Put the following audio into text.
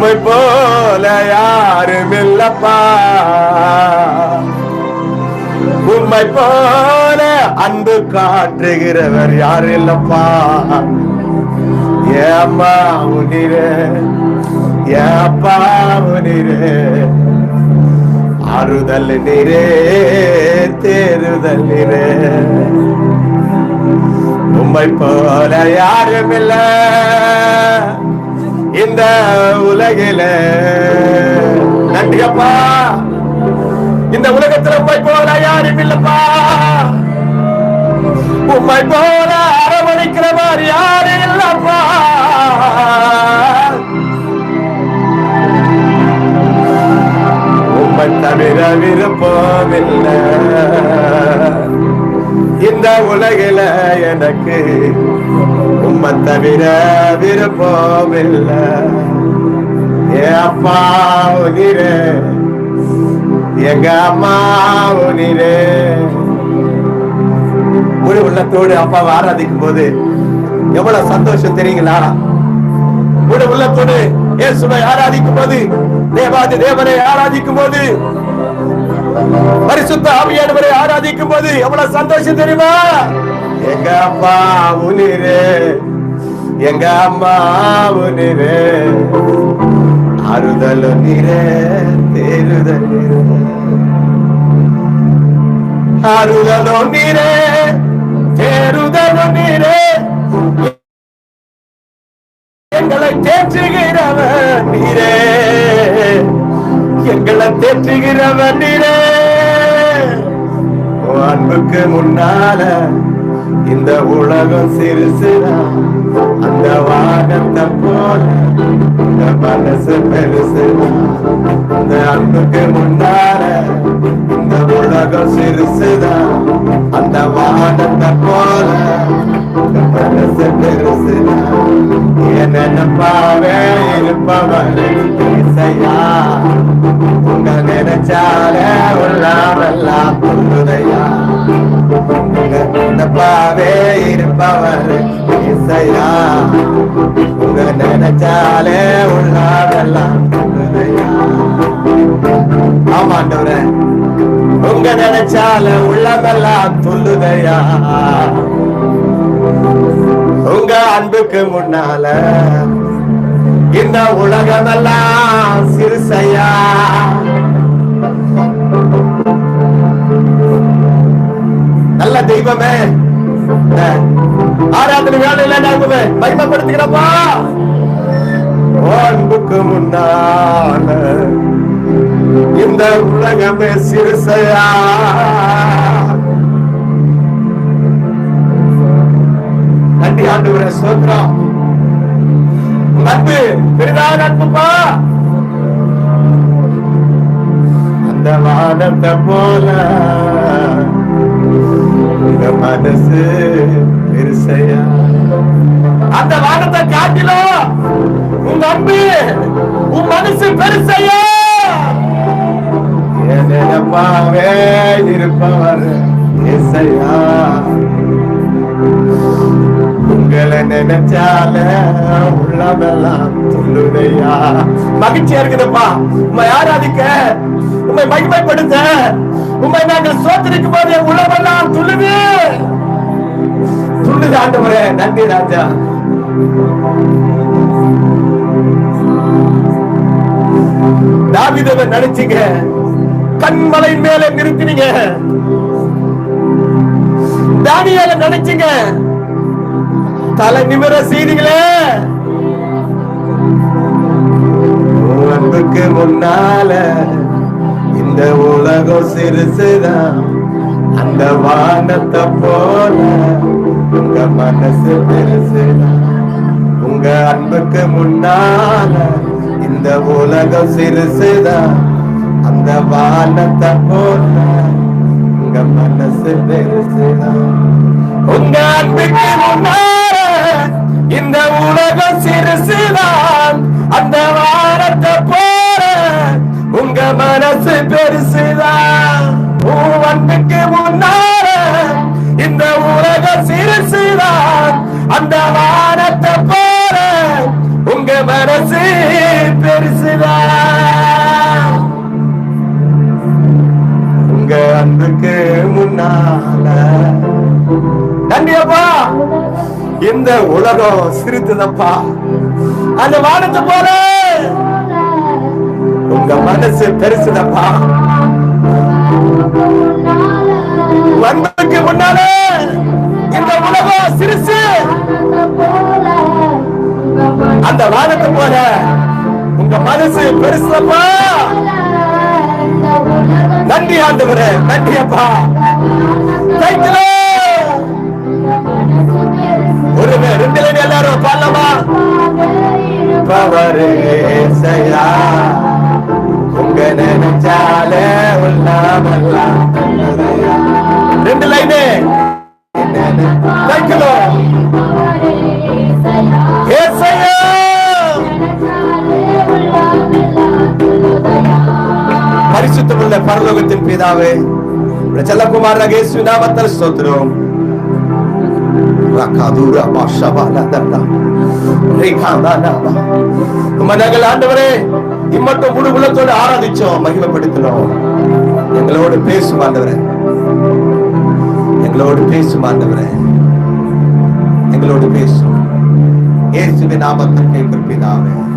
உண்மை போல யாரும் இல்லப்பா உண்மை போல அன்பு காட்டுகிறவர் யாரும் இல்லப்பா ஏம்மா உனிரே ஏப்பா உனிரே ஆறுதல் நிறே தேறுதல் நிறே உண்மை போல யாரும் இல்ல இந்த உலகில. நன்றியப்பா. இந்த உலகத்துல உண்மை போல யாரும் இல்லப்பா. உண்மை போல அரவணைக்கிற மாதிரி யாரும் இல்லப்பா. உண்மை தவிர விருப்பம் இல்லை. இந்த உலகில எனக்கு உம்மை தவிர விருப்பமில்லை. ஏ அப்பா உனிரே எங்க அம்மா உனிரே முழு உள்ளத்தோடு அப்பாவை ஆராதிக்கும் போது எவ்வளவு சந்தோஷம் தெரியுங்களா? முழு உள்ளத்தோடு இயேசுவை ஆராதிக்கும் போது தேவாதி தேவனை ஆராதிக்கும் போது பரிசுத்த ஆவியானவரை ஆராதிக்கும் போது எவ்வளவு சந்தோஷம் தெரியுமா? எங்க அம்மா உனிரே எங்க அம்மா உனிரே ஆறுதல் நீரே தேறுதல் நீரே. ஆறுதலோ நீரே தேறுதலோ நீரே. எங்களை தேற்றுகிறவன் நீரே. எங்களை தேற்றுகிறவன் நீரே. அன்புக்கு முன்னால இந்த உலகம் சிறுசுதான் அந்த வாகத்தை போல இந்த மனசு பெருசுதான் இந்த அன்புக்கு முன்னால இந்த உலகம் சிறுசுதான் அந்த வாகத்தை போல இந்த மனசு பெருசுதான் என் நினைப்பாவே இருப்பவன் பேசையா உங்க நினைச்சாலே உள்ளாமெல்லாம் புல்லுதையா குண்டப்பாவே இருப்பவர் இசையா? உங்க நினைச்சாலே உள்ளாமெல்லாம் புல்லுதையா ஆமாண்டவர உங்க நினைச்சால உள்ளமெல்லாம் துள்ளுதையா உங்க அன்புக்கு முன்னால இந்த உலகமெல்லாம் சிறுசையா? நல்ல தெய்வமே. ஆராதனை வேலை நாங்குவே மகிமைப்படுத்துகிறப்பா உன் அன்புக்கு முன்னால இந்த உலகமே சிறுசையா? நன்றி ஆண்டவரே சோத்ரம் அன்பு பெரிதாக அன்புப்பா அந்த வானத்தை போல இந்த மனசு பெருசையா? அந்த வானத்தை காட்டிலும் உங்க அன்பு உன் மனசு பெருசையா? என் நினைப்பாவே இருப்பவர் இசையா நினைச்சால உள்ளமெல்லாம் சொல்லுதையா மகிழ்ச்சியா இருக்குதுப்பா. உண்மை ஆராதிக்க உண்மை மகிமைப்படுத்த உண்மை நாங்கள் சோத்திருக்கும் போது என் உள்ளமெல்லாம் துள்ளுது துள்ளுது ஆண்டவரே நன்றி ராஜா. தாவிதவை நினைச்சீங்க கண்மலை மேல நிறுத்தினீங்க. தானியால நினைச்சீங்க தலை நிமிர செய்தீங்களே அன்புக்கு முன்னால இந்த உலகம் சிறுசுதான். அந்த வானத்தை போல உங்க மனசு பெருசுதான். உங்க அன்புக்கு முன்னால இந்த உலகம் சிறுசுதான். அந்த வானத்தை போல உங்க மனசு பெருசுதான். உங்க அன்புக்கு முன்னால அந்த வானத்தை போற உங்க மனசு பெருசுதான் உங்க அன்புக்கு முன்னால. நன்றியப்பா இந்த உலகம் சிரித்ததப்பா. அந்த வானத்தை போல உங்க மனசு பெருசுதப்பா. அன்புக்கு முன்னாலே இந்த உலகம் சிரிச்சு. அந்த வானத்தை போல உங்க மனசு பெருசப்பா. நன்றி ஆண்டவரே நன்றி அப்பா. Thank ஒரு மே- ரெண்டு லைன் எல்லாரும் பாடலாமா? பவரு செய்யா உங்க நினைச்சாலே உள்ளாமல்லாம் ரெண்டு லைனு பரிசுத்தமுள்ள பரலோகத்தின் பிதாவே உடைய செல்லகுமாரனாக இயேசு நாமத்தில் ஸ்தோத்திரம். ரகாதுரா பாஷபாலதடா. ரேகாதானாபா. நாங்கள் ஆண்டவரே இம்மட்டும் முழு உள்ளத்தோடு ஆராதிச்சோம் மகிமைப்படுத்தினோம். எங்களோடு பேசும் ஆண்டவரே. எங்களோடு பேசும் ஆண்டவரே. எங்களோடு பேசும். இயேசுவின் நாமத்தில் கேட்கிற பிதாவே.